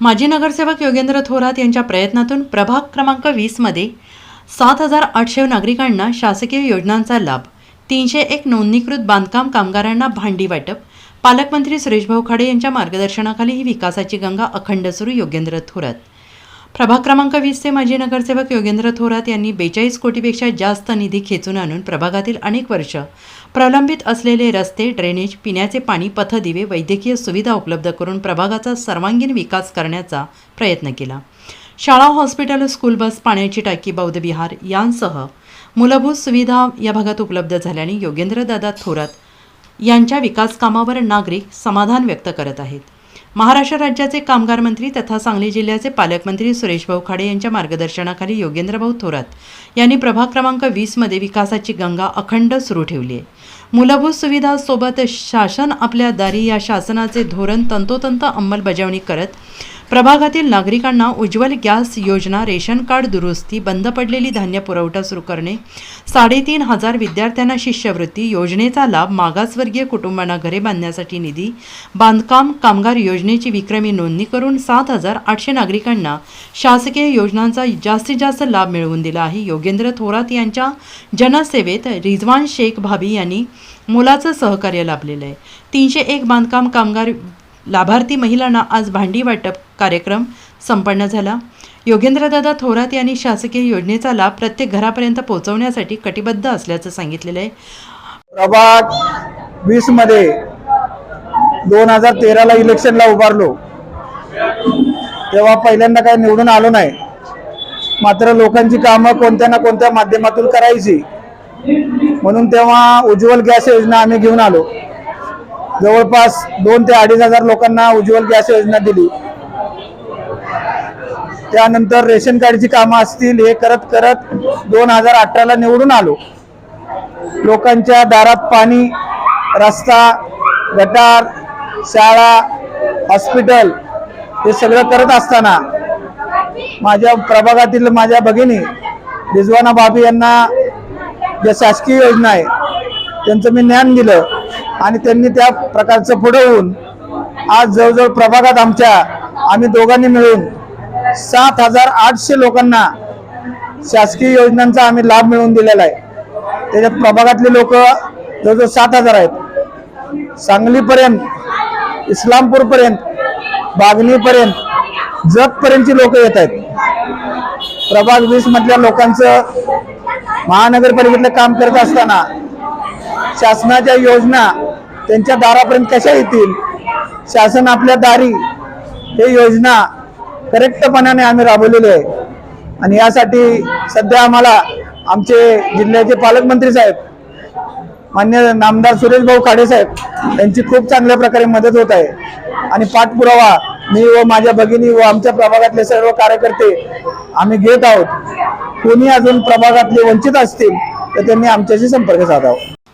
माजी नगरसेवक योगेंद्र थोरात यांच्या प्रयत्नातून प्रभाग क्रमांक वीसमध्ये सात हजार आठशे नागरिकांना शासकीय योजनांचा लाभ तीनशे एक नोंदणीकृत बांधकाम कामगारांना भांडी वाटप पालकमंत्री सुरेशभाऊ खाडे यांच्या मार्गदर्शनाखाली ही विकासाची गंगा अखंड सुरू योगेंद्र थोरात. प्रभाग क्रमांक वीसचे माजी नगरसेवक योगेंद्र थोरात यांनी बेचाळीस कोटीपेक्षा जास्त निधी खेचून आणून प्रभागातील अनेक वर्ष प्रलंबित असलेले रस्ते ड्रेनेज पिण्याचे पाणी पथदिवे वैद्यकीय सुविधा उपलब्ध करून प्रभागाचा सर्वांगीण विकास करण्याचा प्रयत्न केला. शाळा हॉस्पिटल स्कूल बस पाण्याची टाकी बौद्ध विहार यांसह मूलभूत सुविधा या भागात उपलब्ध झाल्याने योगेंद्रदादा थोरात यांच्या विकासकामावर नागरिक समाधान व्यक्त करत आहेत. महाराष्ट्र राज्याचे कामगार मंत्री तथा सांगली जिल्ह्याचे पालकमंत्री सुरेशभाऊ खाडे यांच्या मार्गदर्शनाखाली योगेंद्रभाऊ थोरात यांनी प्रभाग क्रमांक वीसमध्ये विकासाची गंगा अखंड सुरू ठेवली आहे. मूलभूत सुविधासोबत शासन आपल्या दारी या शासनाचे धोरण तंतोतंत अंमलबजावणी करत प्रभागातील नागरिकांना उज्ज्वल गॅस योजना रेशन कार्ड दुरुस्ती बंद पडलेली धान्य पुरवठा सुरू करणे साडेतीन हजार विद्यार्थ्यांना शिष्यवृत्ती योजनेचा लाभ मागासवर्गीय कुटुंबांना घरे बांधण्यासाठी निधी बांधकाम कामगार योजनेची विक्रमी नोंदणी करून सात हजार आठशे नागरिकांना शासकीय योजनांचा जास्तीत जास्त लाभ मिळवून दिला आहे. योगेंद्र थोरात यांच्या जनसेवेत रिजवान शेख भाभी यांनी मोलाचं सहकार्य लाभलेलं आहे. तीनशे एक बांधकाम कामगार लाभार्थी महिलांना आज भांडी वाटप कार्यक्रम संपन्न झाला. योगेंद्रदादा थोरात यांनी शासकीय योजनेचा लाभ प्रत्येक घरापर्यंत पोहोचवण्यासाठी कटिबद्ध असल्याचं सांगितलेलं आहे. प्रभाग वीसमध्ये दोन हजार तेराला इलेक्शनला उभारलो. तेव्हा पहिल्यांदा काही निवडून आलो नाही. मात्र लोकांची कामं कोणत्या ना कोणत्या माध्यमातून करायची. म्हणून तेव्हा उज्ज्वल गॅस योजना आम्ही घेऊन आलो. जवळपास दोन ते अडीच हजार लोकांना उज्ज्वल गॅस योजना दिली. त्यानंतर रेशन कार्डची कामं असतील हे करत करत दोन हजार अठराला निवडून आलो. लोकांच्या दारात पाणी रस्ता गटार शाळा हॉस्पिटल हे सगळं करत असताना माझ्या प्रभागातील माझ्या भगिनी रिजवाना बाबी यांना ज्या शासकीय योजना आहे त्यांचं मी ज्ञान दिलं. आणि त्यांनी त्या प्रकारचं पुढे होऊन आज जवळजवळ प्रभागात आमच्या आम्ही दोघांनी मिळून सात हजार आठशे लोकांना शासकीय योजनांचा आम्ही लाभ मिळवून दिलेला आहे. त्याच्यात प्रभागातले लोक जवळजवळ सात हजार आहेत. सांगलीपर्यंत इस्लामपूरपर्यंत बागणीपर्यंत जगपर्यंतची लोक येत आहेत. प्रभाग वीस मधल्या लोकांचं महानगरपालिकेतलं काम करत असताना शासनाच्या योजना त्यांच्या दारापर्यंत कशा येतील? शासन आपल्या दारी. हे योजना करेक्टपणाने आम्ही राबवलेली आहे. आणि यासाठी सध्या आम्हाला आमचे जिल्ह्याचे पालकमंत्री साहेब मान्य नामदार सुरेश भाऊ खाडे साहेब यांची खूप चांगल्या प्रकारे मदत होत आहे. आणि पाठपुरावा मी व माझ्या भगिनी व आमच्या प्रभागातले सर्व कार्यकर्ते आम्ही घेत आहोत. कोणी अजून प्रभागातले वंचित असतील तर त्यांनी आमच्याशी संपर्क साधावा.